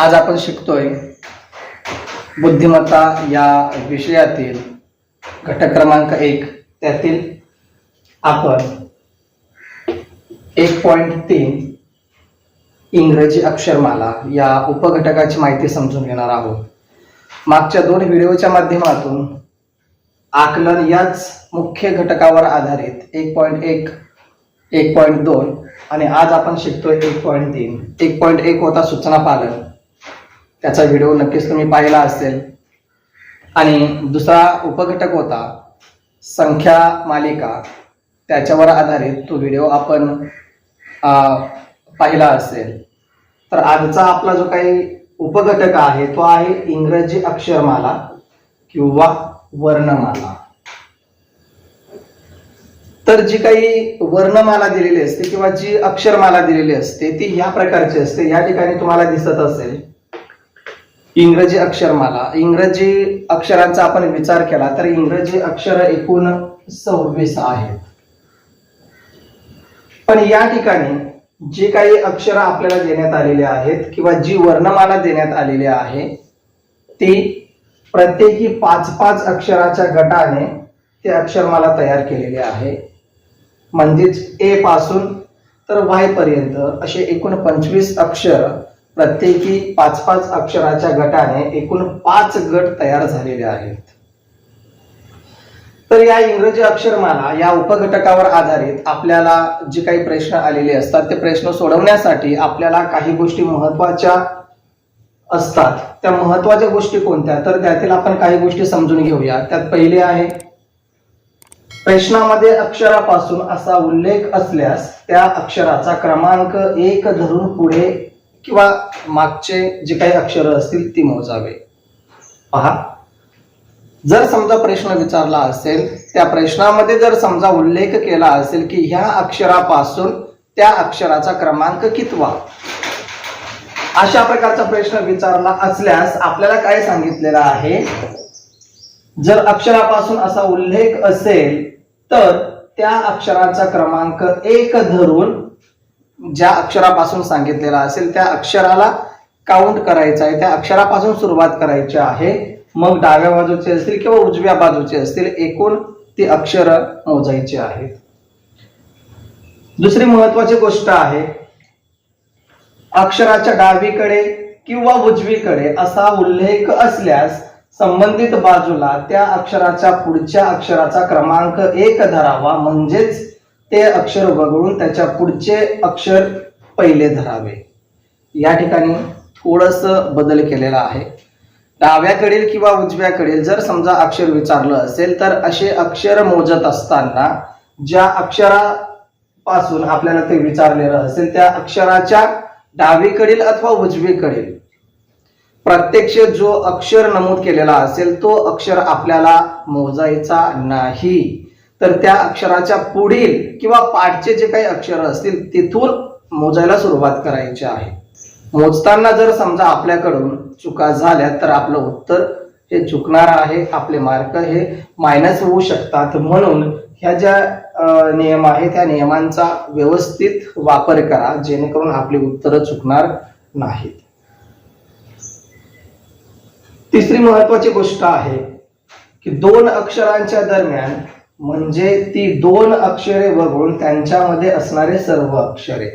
आज आपण शिकतोय बुद्धिमत्ता या विषयातील घटक क्रमांक एक. त्यातील आपण एक पॉईंट तीन इंग्रजी अक्षरमाला या उपघटकाची माहिती समजून घेणार आहोत. मागच्या दोन व्हिडिओच्या माध्यमातून आकलन याच मुख्य घटकावर आधारित एक पॉईंट एक एक पॉईंट दोन आणि आज आपण शिकतोय एक पॉईंट तीन. एक पॉईंट एक होता सूचना पालन. त्याचा व्हिडिओ नक्कीच तुम्ही पाहिला असेल. आणि दुसरा उपघटक होता संख्या मालिका. त्याच्यावर आधारित तो व्हिडिओ आपण पाहिला असेल. तर आजचा आपला जो काही उपघटक आहे तो आहे इंग्रजी अक्षरमाला किंवा वर्णमाला. तर जी काही वर्णमाला दिलेली असते किंवा जी अक्षरमाला दिलेली असते ती ह्या प्रकारची असते. या ठिकाणी तुम्हाला दिसत असेल. इंग्रजी अक्षरमाला. इंग्रजी अक्षरांचा आपण विचार केला तर इंग्रजी अक्षर एकूण सव्वीस आहेत. पण या ठिकाणी जे काही अक्षर आपल्याला देण्यात आलेले आहेत किंवा जी वर्णमाला देण्यात आलेली आहे ती प्रत्येकी पाच पाच अक्षराच्या गटाने ते अक्षरमाला तयार केलेली आहे. म्हणजेच ए पासून तर वाय पर्यंत असे एकूण पंचवीस अक्षर प्रत्येकी पाच पाच अक्षराच्या गटाने एकूण पाच गट तयार झालेले आहेत. तर या इंग्रजी अक्षरमाला या उपघटकावर आधारित आपल्याला जे काही प्रश्न आलेले असतात ते प्रश्न सोडवण्यासाठी आपल्याला काही गोष्टी महत्त्वाच्या असतात. त्या महत्त्वाच्या गोष्टी कोणत्या? तर त्यातील आपण काही गोष्टी समजून घेऊया. त्यात पहिले आहे प्रश्नामध्ये अक्षरापासून असा उल्लेख असल्यास त्या अक्षराचा क्रमांक एक धरून पुढे किंवा मागचे जे काही अक्षर असतील ती मोजावे. पहा. जर समजा प्रश्न विचारला असेल त्या प्रश्नामध्ये जर समजा उल्लेख केला असेल की ह्या अक्षरापासून त्या अक्षराचा क्रमांक कितवा? अशा प्रकारचा प्रश्न विचारला असल्यास आपल्याला काय सांगितलेलं आहे? जर अक्षरापासून असा उल्लेख असेल तर त्या अक्षराचा क्रमांक एक धरून ज्या अक्षरापासून सांगितलेला असेल त्या अक्षराला काउंट करायचा आहे. त्या अक्षरापासून सुरुवात करायची आहे. मग डाव्या बाजूचे असतील किंवा उजव्या बाजूचे असतील एकूण ती अक्षर मोजायची आहेत. दुसरी महत्वाची गोष्ट आहे अक्षराच्या डावीकडे किंवा उजवीकडे असा उल्लेख असल्यास संबंधित बाजूला त्या अक्षराच्या पुढच्या अक्षराचा क्रमांक एक धरावा. म्हणजेच ते अक्षर वगळून त्याच्या पुढचे अक्षर पहिले धरावे. या ठिकाणी थोडस बदल केलेला आहे. डाव्याकडील किंवा उजव्याकडील जर समजा अक्षर विचारलं असेल तर असे अक्षर मोजत असताना ज्या अक्षरापासून आपल्याला ते विचारलेलं असेल त्या अक्षराच्या डावीकडील अथवा उजवीकडील. प्रत्यक्ष जो अक्षर नमूद केलेला असेल तो अक्षर आपल्याला मोजायचा नाही. तर त्या अक्षराच्या पुढील किंवा पाठचे जे काही अक्षर असतील तिथून मोजायला सुरुवात करायची आहे. मोजताना जर समजा आपल्याकडून चुका झाल्या तर आपलं उत्तर हे चुकणार आहे. आपले मार्क हे मायनस होऊ शकतात. म्हणून ह्या ज्या नियम आहे त्या नियमांचा व्यवस्थित वापर करा जेणेकरून आपली उत्तरं चुकणार नाहीत. तिसरी महत्वाची गोष्ट आहे की दोन अक्षरांच्या दरम्यान म्हणजे ती दोन अक्षरे वगळून त्यांच्यामध्ये असणारे सर्व अक्षरे.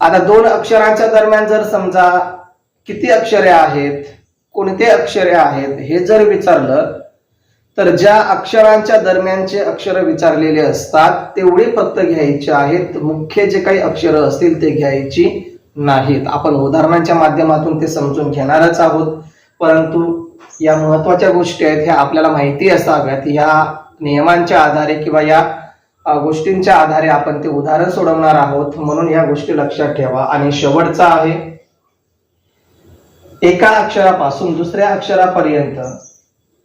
आता दोन अक्षरांच्या दरम्यान जर समजा किती अक्षरे आहेत कोणते अक्षरे आहेत हे जर विचारलं तर ज्या अक्षरांच्या दरम्यानचे अक्षर विचारलेले असतात तेवढे फक्त घ्यायचे आहेत. मुख्य जे काही अक्षर असतील ते घ्यायची नाहीत. आपण उदाहरणांच्या माध्यमातून ते समजून घेणारच आहोत. परंतु या महत्त्वाच्या गोष्टी आहेत ह्या आपल्याला माहिती असाव्यात. या नियमांच्या आधारे किंवा या गोष्टींच्या आधारे आपण ते उदाहरण सोडवणार आहोत. म्हणून या गोष्टी लक्षात ठेवा. आणि शेवटचा आहे एका अक्षरापासून दुसऱ्या अक्षरापर्यंत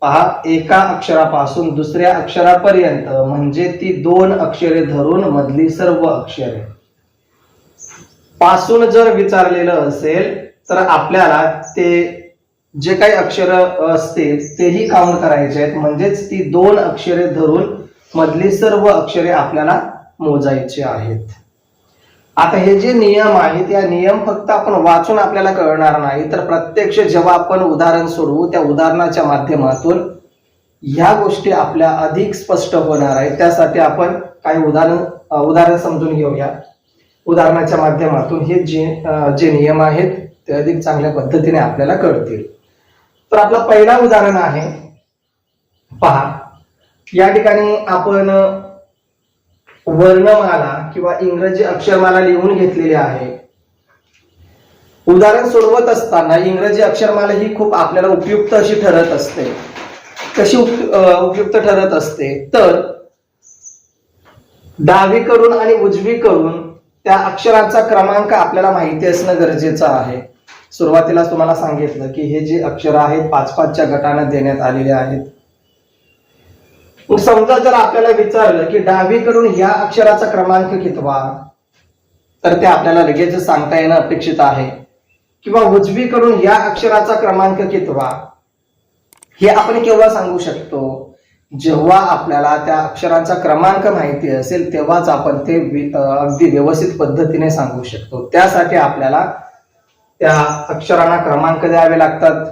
पहा एका अक्षरापासून दुसऱ्या अक्षरापर्यंत म्हणजे ती दोन अक्षरे धरून मधली सर्व अक्षरे. पासून जर विचारलेलं असेल तर आपल्याला ते जे काही अक्षर असतील तेही काउंट करायचे आहेत. म्हणजेच ती दोन अक्षरे धरून मधली सर्व अक्षरे आपल्याला मोजायची आहेत. आता हे जे नियम आहेत या नियम फक्त आपण वाचून आपल्याला कळणार नाही. तर प्रत्यक्ष जेव्हा आपण उदाहरण सोडवू त्या उदाहरणाच्या माध्यमातून ह्या गोष्टी आपल्या अधिक स्पष्ट होणार आहेत. त्यासाठी आपण काही उदाहरण उदाहरण समजून घेऊया. उदाहरणाच्या माध्यमातून हे जे जे नियम आहेत ते अधिक चांगल्या पद्धतीने आपल्याला कळतील. तर आपलं पहिला उदाहरण आहे पहा. या ठिकाणी आपण वर्णमाला किंवा इंग्रजी अक्षरमाला लिहून घेतलेली आहे. उदाहरण सोडवत असताना इंग्रजी अक्षरमाला ही खूप आपल्याला उपयुक्त अशी ठरत असते. कशी उपयुक्त ठरत असते? तर डावीकडून आणि उजवीकडून त्या अक्षरांचा क्रमांक आपल्याला माहिती असणं गरजेचं आहे. सुरुवातीला तुम्हाला सांगितलं की हे जे अक्षर आहेत पाच पाचच्या गटानं देण्यात आलेले आहेत. समजा जर आपल्याला विचारलं की डावीकडून या अक्षराचा क्रमांक कितवा? तर ते आपल्याला लगेच सांगता येणं अपेक्षित आहे. किंवा उजवीकडून या अक्षराचा क्रमांक कितवा? हे आपण केव्हा सांगू शकतो? जेव्हा आपल्याला त्या अक्षरांचा क्रमांक माहिती असेल तेव्हाच आपण ते अगदी व्यवस्थित पद्धतीने सांगू शकतो. त्यासाठी आपल्याला त्या अक्षरांना क्रमांक द्यावे लागतात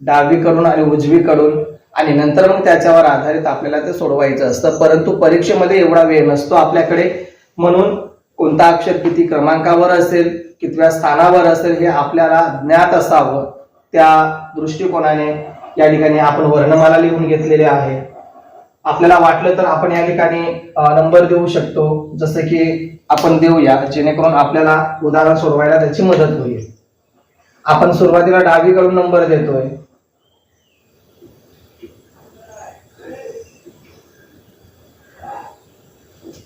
डावीकडून आणि उजवीकडून आणि नंतर मग त्याच्यावर आधारित आपल्याला ते सोडवायचं असतं. परंतु परीक्षेमध्ये एवढा वेळ नसतो आपल्याकडे. म्हणून कोणता अक्षर किती क्रमांकावर असेल कितव्या स्थानावर असेल हे आपल्याला ज्ञात असावं. त्या दृष्टिकोनाने या ठिकाणी आपण वर्णमाला लिहून घेतलेले आहे. आपल्याला वाटलं तर आपण या ठिकाणी नंबर देऊ शकतो. जसं की आपण देऊया जेणेकरून आपल्याला उदाहरण सोडवायला त्याची मदत होईल. आपण सुरुवातीला डावीकडून नंबर देतोय.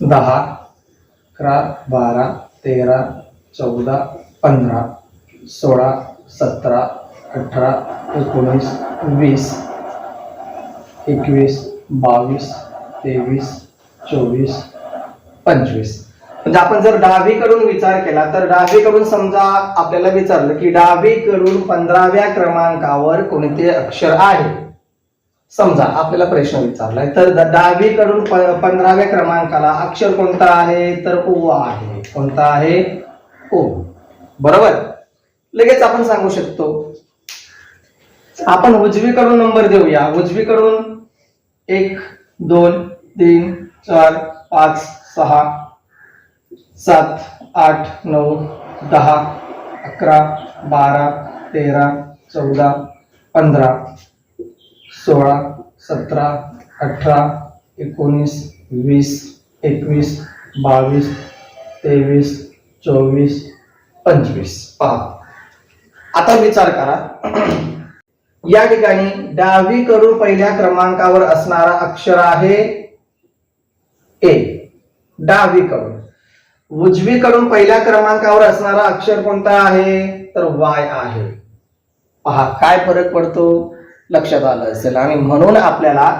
दहा, अकरा, बारा, तेरा, चौदा, पंधरा, सोळा, सतरा, अठरा, एकोणीस, वीस, एकवीस, बावीस, तेवीस, चोवीस, पंचवीस. म्हणजे आपण जर डावीकडून विचार केला तर डावीकडून समजा आपल्याला विचारलं की डावीकडून पंधराव्या क्रमांकावर कोणते अक्षर आहे? समजा आपल्याला प्रश्न विचारलाय तर द- डावीकडून प- पंधराव्या क्रमांकाला अक्षर कोणता आहे? तर ओ आहे. कोणता आहे? ओ. बरोबर? लगेच आपण सांगू शकतो. आपण उजवीकडून नंबर देऊया. उजवीकडून एक दोन तीन चार पाच सहा सात आठ नऊ दहा अकरा बारा तेरा चौदा पंधरा सोळा सतरा अठरा एकोणीस वीस एकवीस बावीस तेवीस चोवीस पंचवीस. पहा. आता विचार करा. या ठिकाणी डावीकडून पहिल्या क्रमांकावर असणारा अक्षर आहे ए. डावीकडून. उजवीकडून पहिल्या क्रमांकावर असणारा अक्षर कोणता आहे? तर वाय आहे. पहा काय फरक पडतो? लक्षात आलं असेल. आणि म्हणून आपल्याला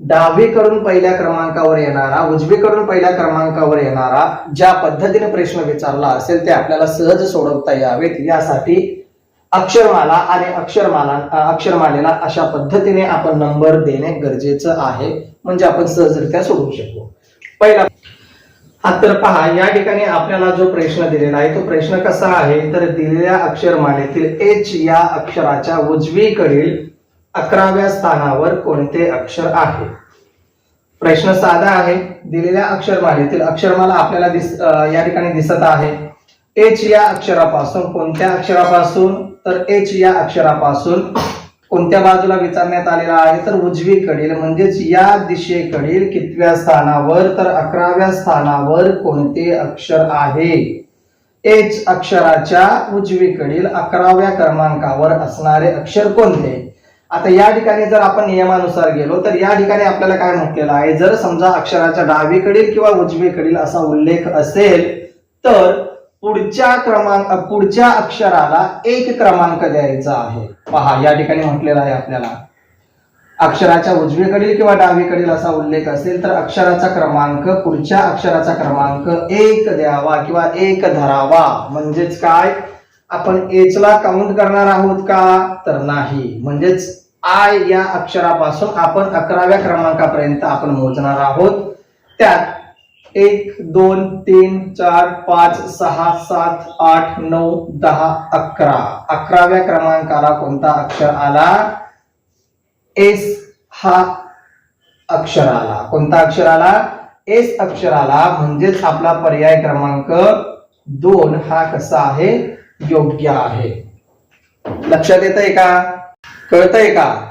डावीकडून पहिल्या क्रमांकावर येणारा उजवीकडून पहिल्या क्रमांकावर येणारा ज्या पद्धतीने प्रश्न विचारला असेल ते आपल्याला सहज सोडवता यावेत. यासाठी अक्षरमाला आणि अक्षरमाला अक्षरमालेला अशा पद्धतीने आपण नंबर देणे गरजेचं आहे. म्हणजे आपण सहजरित्या सोडवू शकू पहिला तर पहा या ठिकाणी आपल्याला जो प्रश्न दिलेला आहे तो प्रश्न कसा आहे तर दिलेल्या अक्षरमालेतील एच या अक्षराच्या उजवीकडील अकराव्या स्थानावर कोणते अक्षर आहे? प्रश्न साधा आहे दिलेल्या अक्षरमालेतील अक्षरमाला आपल्याला दिस या ठिकाणी दिसत आहे. एच या अक्षरापासून कोणत्या अक्षरापासून? तर एच या अक्षरापासून कोणत्या बाजूला विचारण्यात आलेला आहे? तर उजवीकडील म्हणजेच या दिशेकडील कितव्या स्थानावर? तर अकराव्या स्थानावर कोणते अक्षर आहे? एच अक्षराच्या उजवीकडील अकराव्या क्रमांकावर असणारे अक्षर कोणते? आता या ठिकाणी जर आपण नियमानुसार गेलो तर या ठिकाणी आपल्याला काय म्हटलेलं आहे? जर समजा अक्षराच्या डावीकडील किंवा उजवीकडील असा उल्लेख असेल तर पुढच्या क्रमांक पुढच्या अक्षराला एक क्रमांक द्यायचा आहे. पहा या ठिकाणी म्हटलेलं आहे आपल्याला. अक्षराच्या उजवीकडील किंवा डावीकडील असा उल्लेख असेल तर अक्षराचा क्रमांक पुढच्या अक्षराचा क्रमांक एक द्यावा किंवा एक धरावा. म्हणजेच काय? आपण एच ला काउंट करणार आहोत का? तर नाही. म्हणजेच आय या अक्षरापासून आपण अकराव्या क्रमांकापर्यंत आपण मोजणार आहोत. त्यात एक दोन तीन चार पाच सहा सात आठ नऊ दहा अकरा. अकराव्या क्रमांकाला कोणता अक्षर आला? एस हा अक्षर आला. कोणता अक्षर आला? एस अक्षर आला. म्हणजेच आपला पर्याय क्रमांक दोन हा कसा आहे? योग्य आहे. लक्षात येत आहे का? कळतंय का?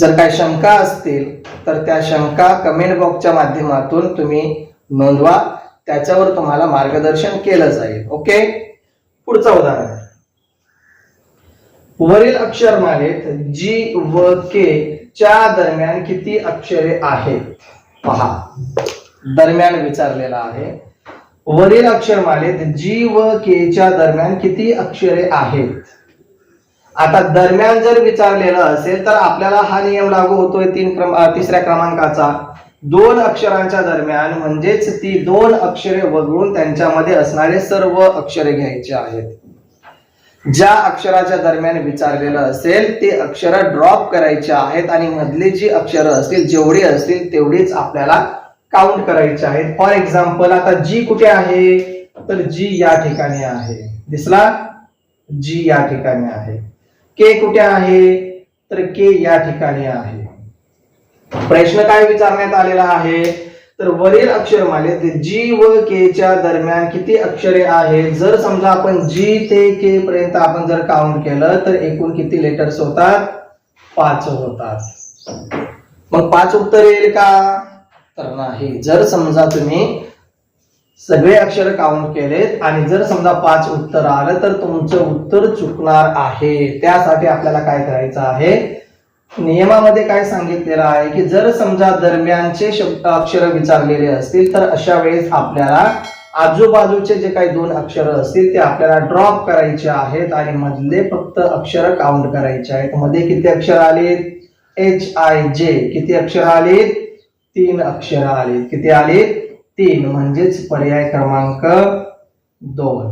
जर काय शंका असतील तर त्या शंका कमेंट बॉक्सच्या माध्यमातून तुम्ही नोंदवा. त्याच्यावर तुम्हाला मार्गदर्शन केलं जाईल. ओके पुढचं उदाहरण. वरील अक्षरमालेत जी व के च्या दरम्यान किती अक्षरे आहेत? पहा. दरम्यान विचारलेला आहे. वरील अक्षरमालेत जी व के च्या दरम्यान किती अक्षरे आहेत? आता दरम्यान जर विचारलेलं असेल तर आपल्याला हा नियम लागू होतोय तीन क्रम तिसऱ्या क्रमांकाचा. दोन अक्षरांच्या दरम्यान म्हणजेच ती दोन अक्षरे वगळून त्यांच्यामध्ये असणारे सर्व अक्षरे घ्यायचे आहेत. ज्या अक्षराच्या दरम्यान विचारलेलं असेल ते अक्षर ड्रॉप करायचे आहेत आणि मधली जी अक्षरं असतील जेवढी असतील तेवढीच आपल्याला काउंट करायची आहेत. फॉर एक्झाम्पल आता जी कुठे आहे? तर जी या ठिकाणी आहे. दिसला? जी या ठिकाणी आहे. के कुठे आहे? तर के या ठिकाणी आहे. प्रश्न काय विचारण्यात आलेला आहे? तर वरील अक्षरमालेत जी व के च्या दरम्यान किती अक्षरे आहेत? जर समजा आपण जी ते के पर्यंत आपण जर काउंट केलं तर एकूण किती लेटर्स होतात? पाच होतात. मग पाच उत्तर येईल का? तर नाही. जर समजा तुम्ही सगळे अक्षर काउंट केलेत. आणि जर समजा पाच उत्तर आलं तर तुमचं उत्तर चुकणार आहे. त्यासाठी आपल्याला काय करायचं आहे? नियमामध्ये काय सांगितलेलं आहे की जर समजा दरम्यानचे शब्द अक्षर विचारलेले असतील तर अशा वेळेस आपल्याला आजूबाजूचे जे काही दोन अक्षर असतील ते आपल्याला ड्रॉप करायचे आहेत. आणि मधले फक्त अक्षर काउंट करायचे आहेत. मध्ये किती अक्षर आलेत? एच आय जे किती अक्षर आलेत? तीन अक्षर आलेत. किती आलेत? तीन म्हणजेच पर्याय क्रमांक दोन.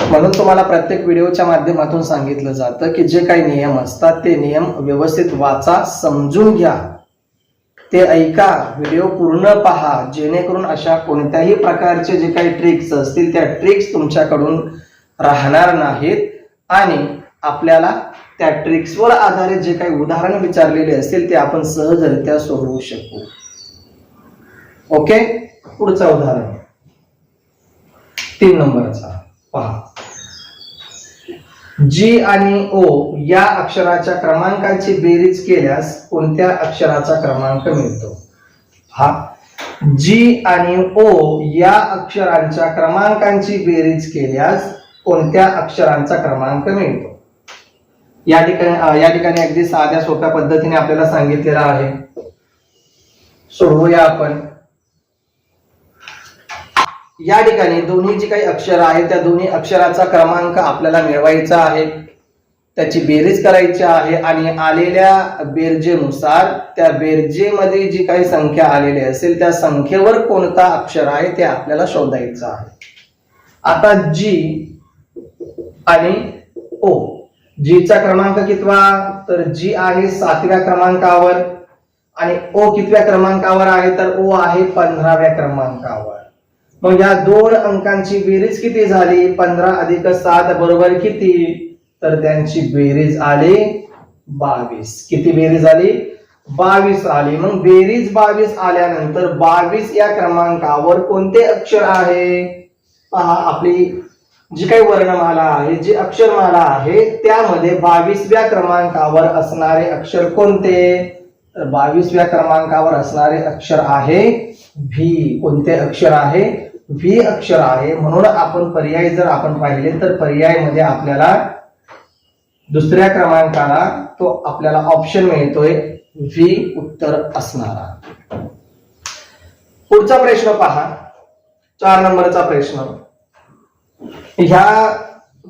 म्हणून तुम्हाला प्रत्येक व्हिडिओच्या माध्यमातून सांगितलं जातं की जे काही नियम असतात ते नियम व्यवस्थित वाचा समजून घ्या. ते ऐका व्हिडिओ पूर्ण पहा जेणेकरून अशा कोणत्याही प्रकारचे जे काही ट्रिक्स असतील त्या ट्रिक्स तुमच्याकडून राहणार नाहीत आणि आपल्याला त्या ट्रिक्सवर आधारित जे काही उदाहरण विचारलेले असतील ते आपण सहजरित्या सोडवू शकू. ओके? पुढचं उदाहरण. तीन नंबरचा. पहा. जी आणि ओ या अक्षराच्या क्रमांकाची बेरीज केल्यास कोणत्या अक्षराचा क्रमांक मिळतो? हा. जी आणि ओ या अक्षरांच्या क्रमांकांची बेरीज केल्यास कोणत्या अक्षरांचा क्रमांक मिळतो? या ठिकाणी या ठिकाणी अगदी साध्या सोप्या पद्धतीने आपल्याला सांगितलेलं आहे. सोडवूया आपण. या ठिकाणी दोन्ही जी काही अक्षर आहेत त्या दोन्ही अक्षराचा क्रमांक आपल्याला मिळवायचा आहे. त्याची बेरीज करायची आहे आणि आलेल्या बेरजेनुसार त्या बेरजेमध्ये जी काही संख्या आलेली असेल त्या संख्येवर कोणता अक्षर आहे ते आपल्याला शोधायचं आहे. आता जी आणि ओ जीचा क्रमांक कितवा? तर जी आहे सातव्या क्रमांकावर आणि ओ कितव्या क्रमांकावर आहे? तर ओ आहे पंधराव्या क्रमांकावर. मग या दोन अंकांची बेरीज किती झाली? पंधरा अधिक सात बरोबर किती? तर त्यांची बेरीज आली बावीस. किती बेरीज आली? बावीस आली. मग बेरीज बावीस आल्यानंतर बावीस या क्रमांकावर कोणते अक्षर आहे? पहा आपली जी काही वर्णमाला आहे जी अक्षरमाला आहे त्यामध्ये बावीसव्या क्रमांकावर असणारे अक्षर कोणते? तर बावीसव्या क्रमांकावर असणारे अक्षर आहे भी कोणते अक्षर आहे? व्ही अक्षर आहे म्हणून आपण पर्याय जर आपण पाहिले तर पर्यायमध्ये आपल्याला दुसऱ्या क्रमांकाला तो आपल्याला ऑप्शन मिळतोय व्ही उत्तर असणारा. पुढचा प्रश्न पहा. चार नंबरचा प्रश्न. ह्या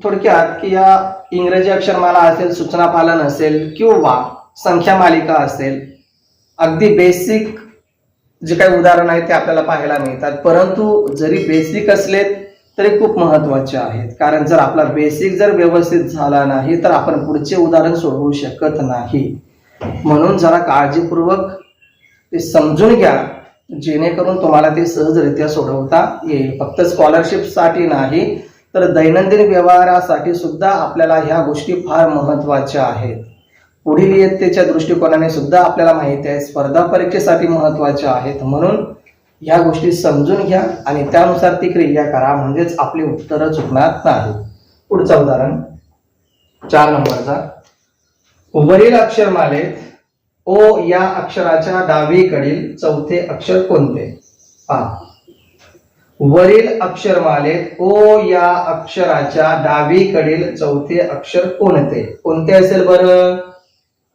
थोडक्यात की या इंग्रजी अक्षरमाला असेल सूचना पालन असेल किंवा संख्या मालिका असेल अगदी बेसिक जे काही उदाहरण आहे ते आपल्याला पाहायला मिळतात. परंतु जरी बेसिक असलेत तरी खूप महत्त्वाचे आहेत. कारण जर आपला बेसिक जर व्यवस्थित झाला नाही तर आपण पुढचे उदाहरण सोडवू शकत नाही. म्हणून जरा काळजीपूर्वक ते समजून घ्या जेणेकरून तुम्हाला ते सहजरित्या सोडवता येईल. फक्त स्कॉलरशिपसाठी नाही तर दैनंदिन व्यवहारासाठी सुद्धा आपल्याला ह्या गोष्टी फार महत्त्वाच्या आहेत. पुढील इयत्तेच्या दृष्टिकोनाने सुद्धा आपल्याला माहिती आहे स्पर्धा परीक्षेसाठी महत्त्वाच्या आहेत. म्हणून ह्या गोष्टी समजून घ्या आणि त्यानुसार ती क्रिया करा. म्हणजेच आपली उत्तरं चुकणार नाही पुढचं उदाहरण. चार नंबरचा. वरील अक्षरमालेत ओ या अक्षराच्या डावीकडील चौथे अक्षर कोणते? पहा. वरील अक्षरमालेत ओ या अक्षराच्या डावीकडील चौथे अक्षर कोणते? कोणते असेल बरं?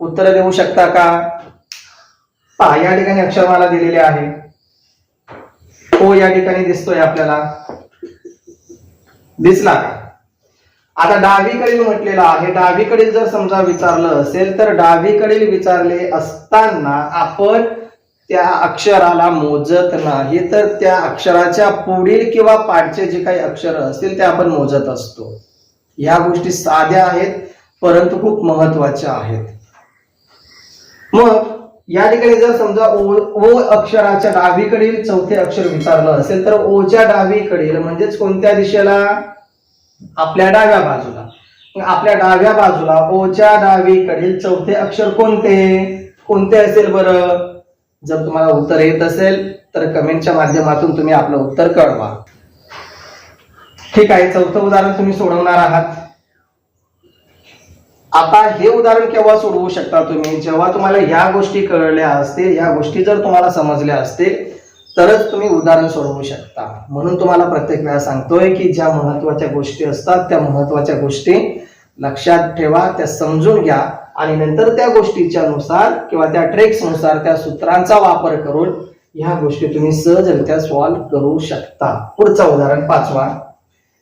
उत्तर देऊ शकता का? पहा या ठिकाणी अक्षरमाला दिलेले आहे. ओ या ठिकाणी दिसतोय आपल्याला. दिसला का? आता डावीकडील म्हटलेला आहे. डावीकडील जर समजा विचारलं असेल तर डावीकडील विचारले असताना आपण त्या अक्षराला मोजत नाही. तर त्या अक्षराच्या पुढील किंवा पाठचे जे काही अक्षर असतील ते आपण मोजत असतो. या गोष्टी साध्या आहेत परंतु खूप महत्त्वाच्या आहेत. मग या ठिकाणी जर समजा ओ ओ अक्षराच्या डावीकडील चौथे अक्षर विचारलं असेल तर ओच्या डावीकडील म्हणजेच कोणत्या दिशेला? आपल्या डाव्या बाजूला. आपल्या डाव्या बाजूला ओच्या डावीकडील चौथे अक्षर कोणते? कोणते असेल बरं? जर तुम्हाला उत्तर येत असेल तर कमेंटच्या माध्यमातून तुम्ही आपलं उत्तर कळवा. ठीक आहे चौथं उदाहरण तुम्ही सोडवणार आहात. आता हे उदाहरण केव्हा सोडवू शकता तुम्ही? जेव्हा तुम्हाला ह्या गोष्टी कळल्या असतील ह्या गोष्टी जर तुम्हाला समजल्या असतील तरच तुम्ही उदाहरण सोडवू शकता. म्हणून तुम्हाला प्रत्येक वेळा सांगतोय की ज्या महत्त्वाच्या गोष्टी असतात त्या महत्त्वाच्या गोष्टी लक्षात ठेवा त्या समजून घ्या आणि नंतर त्या गोष्टीच्या नुसार किंवा त्या ट्रेक्सनुसार त्या सूत्रांचा वापर करून ह्या गोष्टी तुम्ही सहजरित्या सॉल्व्ह करू शकता. पुढचं उदाहरण पाचवा.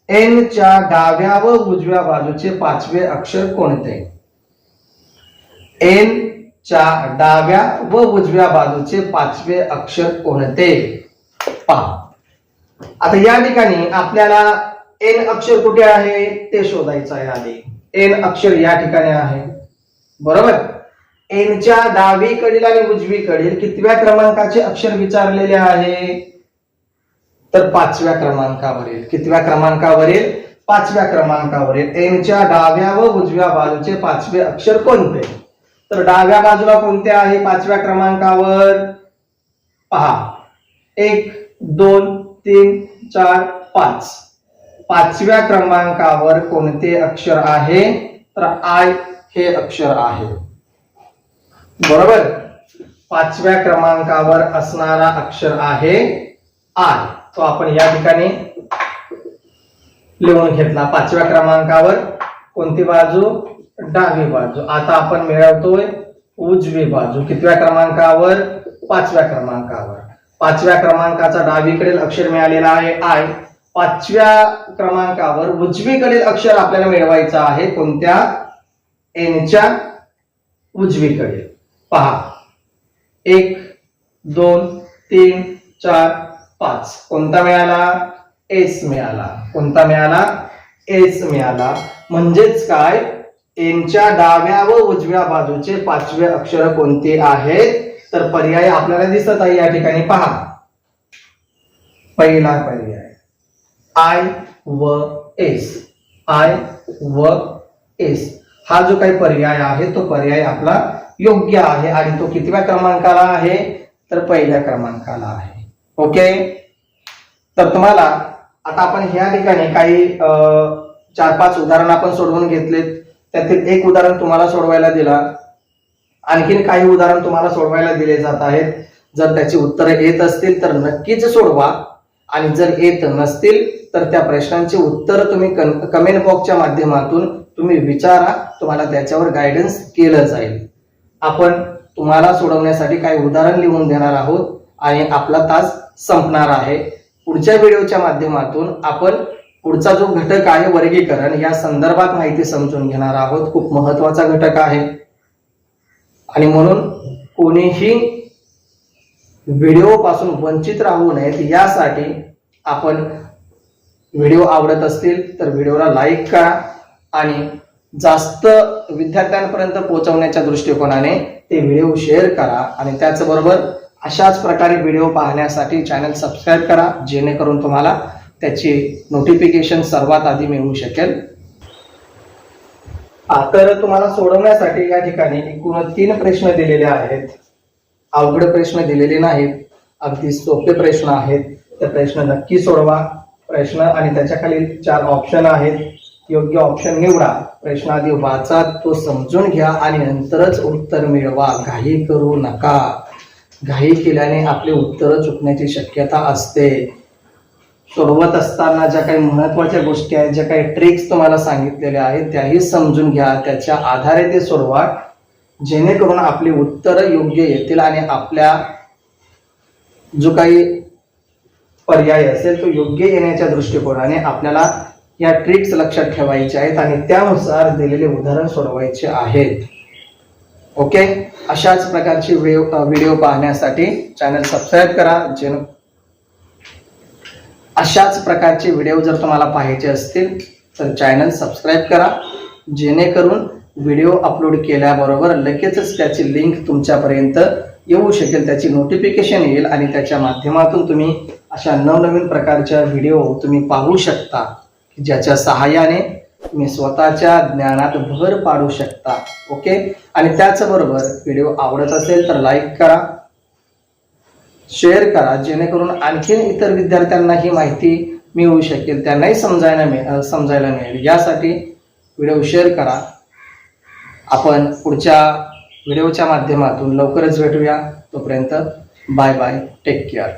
एन च्या डाव्या व उजव्या बाजूचे पाचवे अक्षर कोणते? एन च्या डाव्या व उजव्या बाजूचे पाचवे अक्षर कोणते? पहा आता या ठिकाणी आपल्याला एन अक्षर कुठे आहे? ते शोधायचं आहे आधी. एन अक्षर या ठिकाणी आहे. बरोबर? एनच्या डावीकडील आणि उजवीकडील कितव्या क्रमांकाचे अक्षर विचारलेले आहे? तर पाचव्या क्रमांकावरील. कितव्या क्रमांकावरील? पाचव्या क्रमांकावरील. एनच्या डाव्या व उजव्या बाजूचे पाचवे अक्षर कोणते? तर डाव्या बाजूला कोणत्या आहे? पाचव्या क्रमांकावर पहा. एक दोन तीन चार पाच. पाचव्या क्रमांकावर कोणते अक्षर आहे? तर आय हे अक्षर आहे. बरोबर? पाचव्या क्रमांकावर असणारा अक्षर आहे आय. तो आपण या ठिकाणी लिहून घेतला. पाचव्या क्रमांकावर कोणती बाजू? डावी बाजू. आता आपण मिळवतोय उजवी बाजू. कितव्या क्रमांकावर? पाचव्या क्रमांकावर. पाचव्या क्रमांकाचा डावीकडील अक्षर मिळालेला आहे आय पाचव्या क्रमांकावर उजवीकडील अक्षर आपल्याला मिळवायचं आहे कोणत्या? एनच्या उजवीकडे. पहा. एक दोन तीन चार पाच. कोणता मिळाला? एस मिळाला. कोणता मिळाला? एस मिळाला. म्हणजेच काय? एनच्या डाव्या व उजव्या बाजूचे पाचवे अक्षर कोणते आहेत? तर पर्याय आपल्याला दिसत आहे या ठिकाणी पहा. पहिला पर्याय. आय व एस आय व एस हा जो काही पर्याय आहे तो पर्याय आपला योग्य आहे आणि तो कितव्या क्रमांकाला आहे? तर पहिल्या क्रमांकाला आहे. ओके? तर तुम्हाला आता आपण ह्या ठिकाणी काही चार पाच उदाहरण आपण सोडवून घेतलेत. त्यातील एक उदाहरण तुम्हाला सोडवायला दिला. आणखीन काही उदाहरण तुम्हाला सोडवायला दिले जात आहेत. जर त्याची उत्तरं येत असतील तर नक्कीच सोडवा. आणि जर येत नसतील तर त्या प्रश्नांची उत्तर तुम्ही कमेंट बॉक्सच्या माध्यमातून तुम्ही विचारा. तुम्हाला त्याच्यावर गायडन्स केलं जाईल. आपण तुम्हाला सोडवण्यासाठी काही उदाहरण लिहून देणार आहोत. आणि आपला तास संपणार आहे. पुढच्या व्हिडिओच्या माध्यमातून आपण पुढचा जो घटक आहे वर्गीकरण या संदर्भात माहिती समजून घेणार आहोत. खूप महत्त्वाचा घटक आहे. आणि म्हणून कोणीही व्हिडिओ पासून वंचित राहू नयेत यासाठी आपण व्हिडिओ आवडत असतील तर व्हिडिओला लाईक करा आणि जास्त विद्यार्थ्यांपर्यंत पोहोचवण्याच्या दृष्टिकोनाने ते व्हिडिओ शेअर करा आणि त्याचबरोबर अशाच प्रकारे व्हिडिओ पाहण्यासाठी चॅनल सबस्क्राईब करा जेणेकरून तुम्हाला त्याची नोटिफिकेशन सर्वात आधी मिळू शकेल. तर तुम्हाला सोडवण्यासाठी या ठिकाणी एकूण तीन प्रश्न दिलेले आहेत. अवघड प्रश्न दिलेले नाहीत. अगदी सोपे प्रश्न आहेत. ते प्रश्न नक्की सोडवा. प्रश्न आणि त्याच्याखाली चार ऑप्शन आहेत. योग्य ऑप्शन निवडा. प्रश्न आधी वाचा तो समजून घ्या आणि नंतरच उत्तर मिळवा. घाई करू नका. घाई केल्याने आपले उत्तर चुकण्याची शक्यता असते. सोडवत असताना ज्या काही महत्त्वाच्या गोष्टी आहेत ज्या काही ट्रिक्स तुम्हाला सांगितलेल्या आहेत त्याही समजून घ्या. त्याच्या आधारे ते सोडवा. जेणेकरून आपली उत्तर योग्य येतील आणि आपल्या जो काही पर्याय असेल तो योग्य येण्याच्या दृष्टिकोनाने आपल्याला या ट्रिक्स लक्षात ठेवायच्या आहेत आणि त्यानुसार दिलेले उदाहरण सोडवायचे आहेत. ओके अशाच प्रकारची व्हिडिओ व्हिडिओ पाहण्यासाठी चॅनल सबस्क्राईब करा. जेणे अशाच प्रकारचे व्हिडिओ जर तुम्हाला पाहायचे असतील तर चॅनल सबस्क्राईब करा. जेणेकरून व्हिडिओ अपलोड केल्याबरोबर लगेचच त्याची लिंक तुमच्यापर्यंत येऊ शकेल त्याची नोटिफिकेशन येईल आणि त्याच्या माध्यमातून तुम्ही अशा नवनवीन प्रकारच्या व्हिडिओ तुम्ही पाहू शकता ज्याच्या सहाय्याने तुम्ही स्वतःच्या ज्ञानात भर पाडू शकता. ओके आणि त्याचबरोबर व्हिडिओ आवडत असेल तर लाईक करा. शेअर करा जेणेकरून आणखीन इतर विद्यार्थ्यांना ही माहिती मिळू शकेल त्यांनाही समजायला मिळ समजायला मिळेल. यासाठी व्हिडिओ शेअर करा. आपण पुढच्या व्हिडिओच्या माध्यमातून लवकरच भेटूया. तोपर्यंत बाय बाय टेक केअर